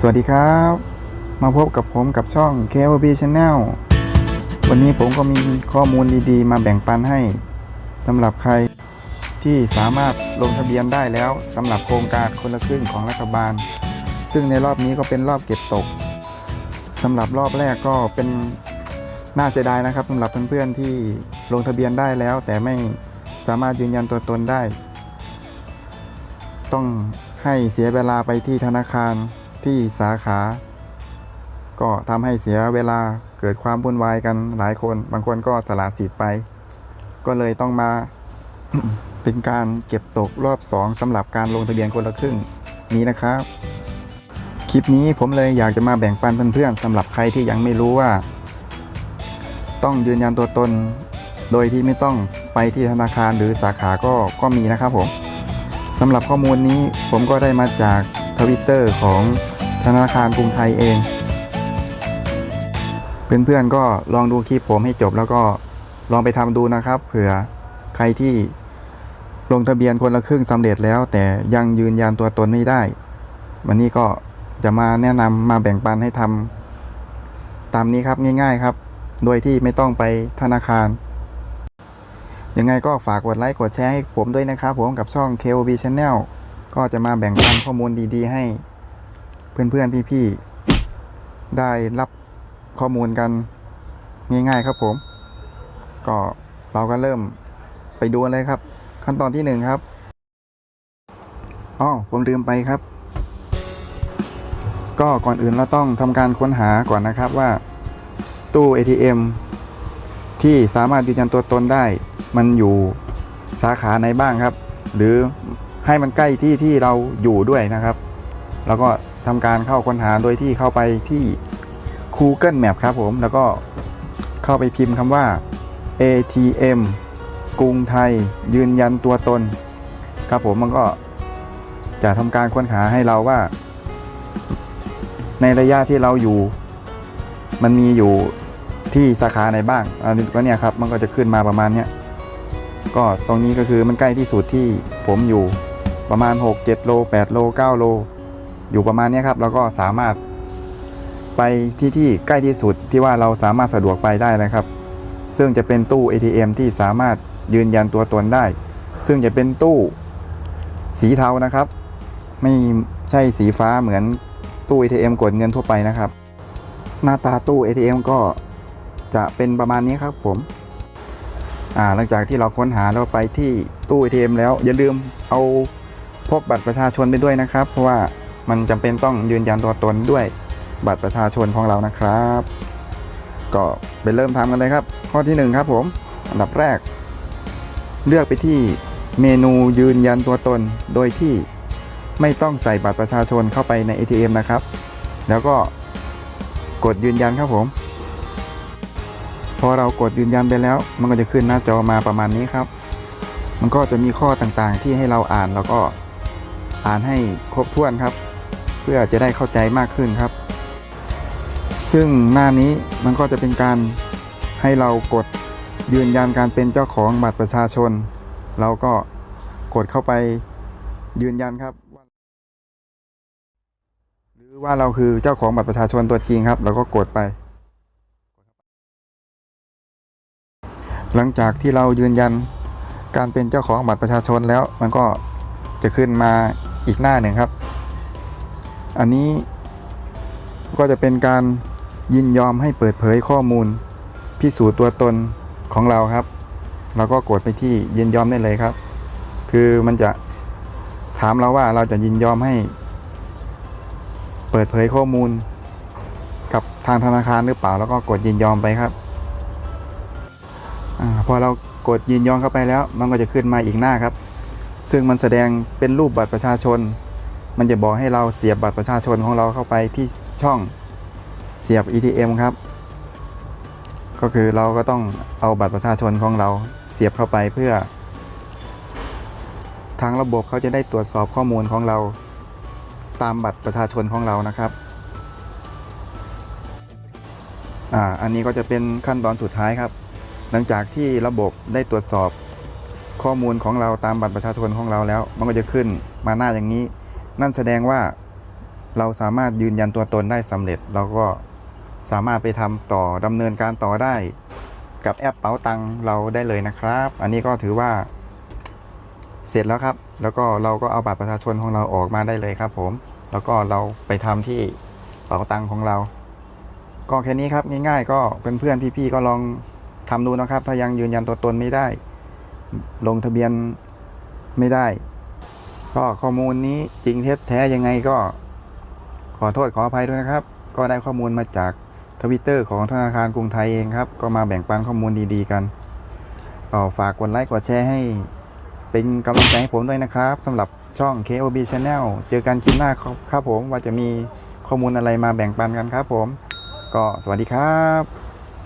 สวัสดีครับ มาพบกับผมกับช่อง KB Channel วันนี้ผมก็มีข้อมูลดีๆ มาแบ่งปันให้สำหรับใครที่สามารถลงทะเบียนได้แล้วสำหรับโครงการคนละครึ่งของรัฐบาล ซึ่งในรอบนี้ก็เป็นรอบเก็บตกสำหรับรอบแรกก็เป็นน่าเสียดายนะครับสำหรับเพื่อนๆที่ลงทะเบียนได้แล้ว แต่ไม่สามารถยืนยันตัวตนได้ ต้องให้เสียเวลาไปที่ธนาคาร ที่สาขา ก็ทำให้เสียเวลาเกิดความวุ่นวายกันหลายคน บางคนก็สละสิทธิ์ไป ก็เลยต้องมาเป็นการเก็บตกรอบ 2สำหรับการลงทะเบียนคนละครึ่งนี้นะครับ คลิปนี้ผมเลยอยากจะมาแบ่งปันเพื่อนๆสำหรับใครที่ยังไม่รู้ว่า ต้องยืนยันตัวตน โดยที่ไม่ต้องไปที่ธนาคารหรือสาขาก็ก็มีนะครับผมสำหรับข้อมูลนี้ผมก็ได้มาจากทวิตเตอร์ของ ธนาคารกรุงไทยเอง เพื่อนๆก็ลองดูคลิปผมให้จบแล้วก็ลองไปทำดูนะครับ เผื่อใครที่ลงทะเบียนคนละครึ่งสำเร็จแล้ว แต่ยังยืนยันตัวตนไม่ได้ วันนี้ก็จะมาแนะนำมาแบ่งปันให้ทำตามนี้ครับง่าย ๆครับ โดยที่ไม่ต้องไปธนาคารยังไงก็ฝากกดไลค์กดแชร์ให้ผมด้วยนะครับผมกับช่อง KOB Channel ก็จะมาแบ่งปันข้อมูลดีๆให้ เพื่อนๆพี่ๆได้รับข้อมูลกันง่าย ๆ ครับผม ก็เราก็เริ่มไปดูเลยครับ ขั้นตอนที่หนึ่งครับอ๋อผมลืมไปครับ ก็ก่อนอื่นเราต้องทำการค้นหาก่อนนะครับว่า ตู้ ATM ที่สามารถยืนยันตัวตนได้ มันอยู่สาขาไหนบ้างครับ หรือให้มันใกล้ที่ที่เราอยู่ด้วยนะครับ แล้วก็ ทำการเข้าค้นหาโดยที่เข้าไปที่ Google Map ครับผมแล้วก็เข้าไปพิมพ์คำว่า ATM กรุงไทย ยืนยันตัวตน ครับผมมันก็จะทำการค้นหาให้เราว่า ในระยะที่เราอยู่ มันมีอยู่ที่สาขาไหนบ้างอันนี้ก็เนี่ยครับมันก็จะขึ้นมาประมาณเนี้ยก็ตรงนี้ก็คือมันใกล้ที่สุดที่ผมอยู่ประมาณ 6 7 โล 8 โล 9 โล อยู่ประมาณนี้ครับแล้วก็สามารถไปที่ที่ใกล้ที่สุดที่ว่าเราสามารถสะดวกไปได้นะครับ ซึ่งจะเป็นตู้ ATM ที่สามารถยืนยันตัวตนได้ ซึ่งจะเป็นตู้สีเทานะครับ ไม่ใช่สีฟ้าเหมือนตู้ ATM กดเงินทั่วไปนะครับ หน้าตาตู้ ATM ก็จะเป็นประมาณนี้ครับผมหลังจากที่เราค้นหาแล้วไปที่ตู้ ATM แล้วอย่าลืมเอาพกบัตรประชาชนไปด้วยนะครับ เพราะว่า มันจำเป็นต้องยืนยันตัวตนด้วยบัตรประชาชนของเรานะครับ ก็ไปเริ่มทำกันเลยครับ ข้อที่หนึ่งครับผมอันดับแรก เลือกไปที่เมนูยืนยันตัวตนโดยที่ไม่ต้องใส่บัตรประชาชนเข้าไปใน ATM นะครับ แล้วก็กดยืนยันครับผม พอเรากดยืนยันไปแล้ว มันก็จะขึ้นหน้าจอมาประมาณนี้ครับ มันก็จะมีข้อต่างๆที่ให้เราอ่านแล้วก็อ่านให้ครบถ้วนครับ พื่อจะได้เข้าใจมากขึ้นครับ ซึ่งหน้านี้มันก็จะเป็นการให้เรากดยืนยันการเป็นเจ้าของบัตรประชาชน เราก็กดเข้าไปยืนยันครับหรือว่าเราคือเจ้าของบัตรประชาชนตัวจริงครับ เราก็กดไป หลังจากที่เรายืนยันการเป็นเจ้าของบัตรประชาชนแล้ว มันก็จะขึ้นมาอีกหน้าหนึ่งครับ อันนี้ก็จะเป็นการยินยอมให้เปิดเผยข้อมูล พิสูจน์ตัวตนของเราครับ เราก็กดไปที่ยินยอมได้เลยครับ คือมันจะถามเราว่าเราจะยินยอมให้ เปิดเผยข้อมูล กับทางธนาคารหรือเปล่า แล้วก็กดยินยอมไปครับอพอเรากดยินยอมเข้าไปแล้ว มันก็จะขึ้นมาอีกหน้าครับ ซึ่งมันแสดงเป็นรูปบัตรประชาชน มันจะบอกให้เราเสียบบัตรประชาชนของเราเข้าไปที่ช่องเสียบ ETM ครับ ก็คือเราก็ต้องเอาบัตรประชาชนของเราเสียบเข้าไปเพื่อ ทางระบบเขาจะได้ตรวจสอบข้อมูลของเรา ตามบัตรประชาชนของเรานะครับอ่าอันนี้ก็จะเป็นขั้นตอนสุดท้ายครับ หลังจากที่ระบบได้ตรวจสอบข้อมูลของเราตามบัตรประชาชนของเราแล้ว มันก็จะขึ้นมาหน้าอย่างนี้ นั่นแสดงว่าเราสามารถยืนยันตัวตนได้สำเร็จ เราก็สามารถไปทำต่อดำเนินการต่อได้กับแอปเป๋าตังเราได้เลยนะครับ อันนี้ก็ถือว่าเสร็จแล้วครับ แล้วก็เราก็เอาบัตรประชาชนของเราออกมาได้เลยครับ ผม แล้วก็เราไปทำที่เป๋าตังของเรา ก็แค่นี้ครับง่ายๆก็เพื่อนๆพี่ๆก็ลองทำดูนะครับ ถ้ายังยืนยันตัวตนไม่ได้ ลงทะเบียนไม่ได้ ก็ข้อมูลนี้จริงเท็จแท้ยังไงก็ขอโทษขออภัยด้วยนะครับ ก็ได้ข้อมูลมาจากทวิตเตอร์ของธนาคารกรุงไทยเองครับ ก็มาแบ่งปันข้อมูลดีๆกันก็ฝากกดไลค์กดแชร์ให้ เป็นกำลังใจให้ผมด้วยนะครับสำหรับช่อง KOB Channel เจอกันคลิปหน้าครับครับผมว่าจะมีข้อมูลอะไรมาแบ่งปันกันครับผม ก็สวัสดีครับ